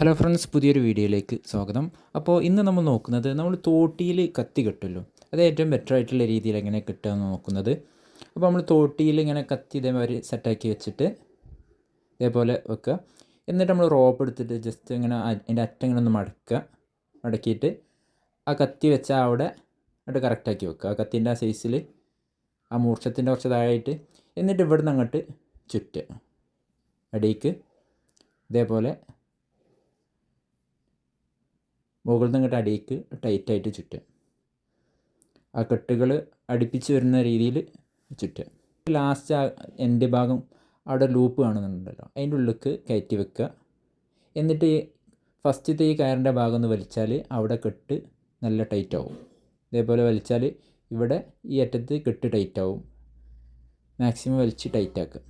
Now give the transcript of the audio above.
Hello friends പുതിയൊരു വീഡിയോയിലേക്ക് സ്വാഗതം. അപ്പോൾ ഇന്ന് നമ്മൾ നോക്കുന്നത് നമ്മൾ തോട്ടിയിൽ കത്തി കെട്ടുമല്ലോ. അത് ഏറ്റവും ബെറ്റർ ആയിട്ടുള്ള രീതിയിൽ എങ്ങനെ കിട്ടുക എന്ന് നോക്കുന്നത്. അപ്പോൾ നമ്മൾ തോട്ടിയിൽ ഇങ്ങനെ കത്തി ഇതേമാതിരി സെറ്റാക്കി വെച്ചിട്ട് ഇതേപോലെ വെക്കുക. എന്നിട്ട് നമ്മൾ റോപ്പ് എടുത്തിട്ട് ജസ്റ്റ് ഇങ്ങനെ അതിന്റെ അറ്റം ഇങ്ങനെ ഒന്ന് മടക്കുക. മടക്കിയിട്ട് ആ കത്തി വെച്ചാൽ അവിടെ അവിടെ കറക്റ്റാക്കി വെക്കുക. ആ കത്തിന്റെ ആ സൈസിൽ ആ മൂർച്ചത്തിന്റെ കുറച്ച് താഴെയായിട്ട്. എന്നിട്ട് ഇവിടുന്ന് അങ്ങോട്ട് ചുറ്റുക. അടിയിക്ക് ഇതേപോലെ മുകളിൽ നിന്ന് ഇങ്ങോട്ട് അടിയിക്ക് ടൈറ്റായിട്ട് ചുറ്റുക. ആ കെട്ടുകൾ അടുപ്പിച്ച് വരുന്ന രീതിയിൽ ചുറ്റുക. ലാസ്റ്റ് ആ എന്റെ ഭാഗം അവിടെ ലൂപ്പ് കാണുന്നുണ്ടല്ലോ. അതിന്റെ ഉള്ളിലേക്ക് കയറ്റി വെക്കുക. എന്നിട്ട് ഫസ്റ്റത്തെ ഈ കയറിന്റെ ഭാഗം ഒന്ന് വലിച്ചാൽ അവിടെ കെട്ട് നല്ല ടൈറ്റ് ആവും ഇതേപോലെ വലിച്ചാൽ ഇവിടെ ഈ അറ്റത്ത് കെട്ട് ടൈറ്റ് ആവും മാക്സിമം വലിച്ച് ടൈറ്റ് ആക്കുക